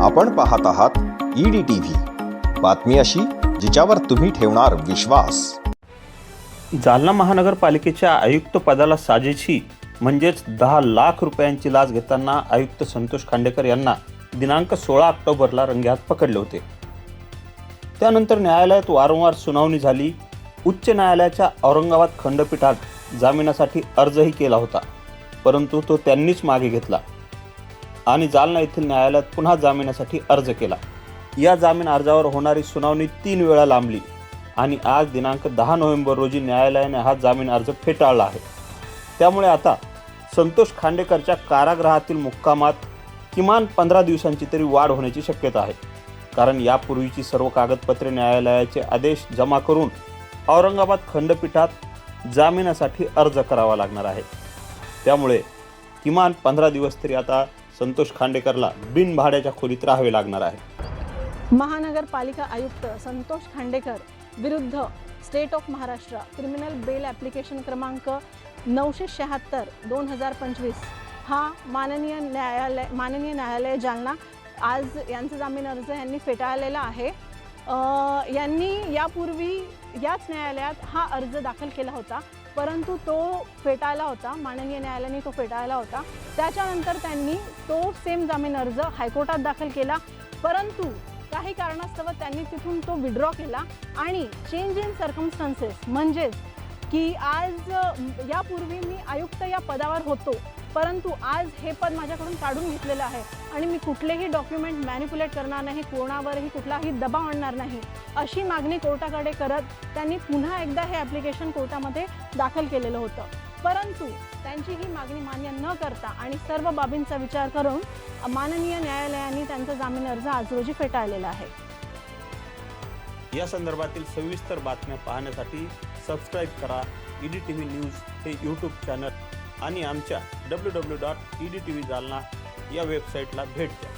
आपण पाहत आहात ईडी टीव्ही बातमी अशी जिच्यावर तुम्ही ठेवणार विश्वास. जालना महानगरपालिकेच्या आयुक्त पदाला साजेशी म्हणजेच दहा लाख रुपयांची लाच घेताना आयुक्त संतोष खांडेकर यांना दिनांक सोळा ऑक्टोबरला रंगेहात पकडले होते. त्यानंतर न्यायालयात वारंवार सुनावणी झाली. उच्च न्यायालयाच्या औरंगाबाद खंडपीठात जामिनासाठी अर्जही केला होता परंतु तो त्यांनीच मागे घेतला. आणि जालना येथील न्यायालयात पुन्हा जामिनासाठी अर्ज केला. या जामीन अर्जावर होणारी सुनावणी तीन वेळा लांबली आणि आज दिनांक दहा नोव्हेंबर रोजी न्यायालयाने हा जामीन अर्ज फेटाळला आहे. त्यामुळे आता संतोष खांडेकरच्या कारागृहातील मुक्कामात किमान पंधरा दिवसांची तरी वाढ होण्याची शक्यता आहे. कारण यापूर्वीची सर्व कागदपत्रे न्यायालयाचे आदेश जमा करून औरंगाबाद खंडपीठात जामिनासाठी अर्ज करावा लागणार आहे. त्यामुळे किमान पंधरा दिवस तरी आता संतोष खांडेकरला बिनभाड्याच्या खोलीत राहावे लागणार आहे. महानगरपालिका आयुक्त संतोष खांडेकर विरुद्ध state of Maharashtra criminal bail application क्रमांक नऊशे शहात्तर दोन हजार पंचवीस. हा माननीय न्यायालय माननीय न्यायालय जालना आज यांचा जामीन अर्ज यांनी फेटाळलेला आहे. यांनी यापूर्वी याच न्यायालयात हा अर्ज दाखल केला होता. परंतु तो फेटाळला होता. माननीय न्यायालयाने तो फेटाळला होता. त्याच्यानंतर त्यांनी तो सेम जामीन अर्ज हायकोर्टात दाखल केला. परंतु काही कारणास्तव त्यांनी तिथून तो विड्रॉ केला. आणि चेंज इन सर्कमस्टन्सेस म्हणजेच की आज यापूर्वी मी आयुक्त या पदावर होतो. परंतु आज हे पद माझ्याकडून काढून घेतलेलं आहे. आणि मी कुठलेही डॉक्युमेंट मॅनिप्युलेट करणार नाही कोणावरही कुठलाही दबाव आणणार नाही अशी मागणी कोर्टाकडे करत त्यांनी पुन्हा एकदा हे ॲप्लिकेशन कोर्टामध्ये दाखल केलेलं होतं. परंतु त्यांची ही मागणी मान्य न करता आणि सर्व बाबींचा विचार करून माननीय न्यायालयाने त्यांचा जामीन अर्ज आज रोजी फेटाळलेला आहे. या संदर्भातील सविस्तर बातम्या पाहण्यासाठी सबस्क्राईब करा E D T V news हे यूट्यूब चॅनल आणि आमच्या W W dot E D T V Jalna या वेबसाईटला भेट द्या.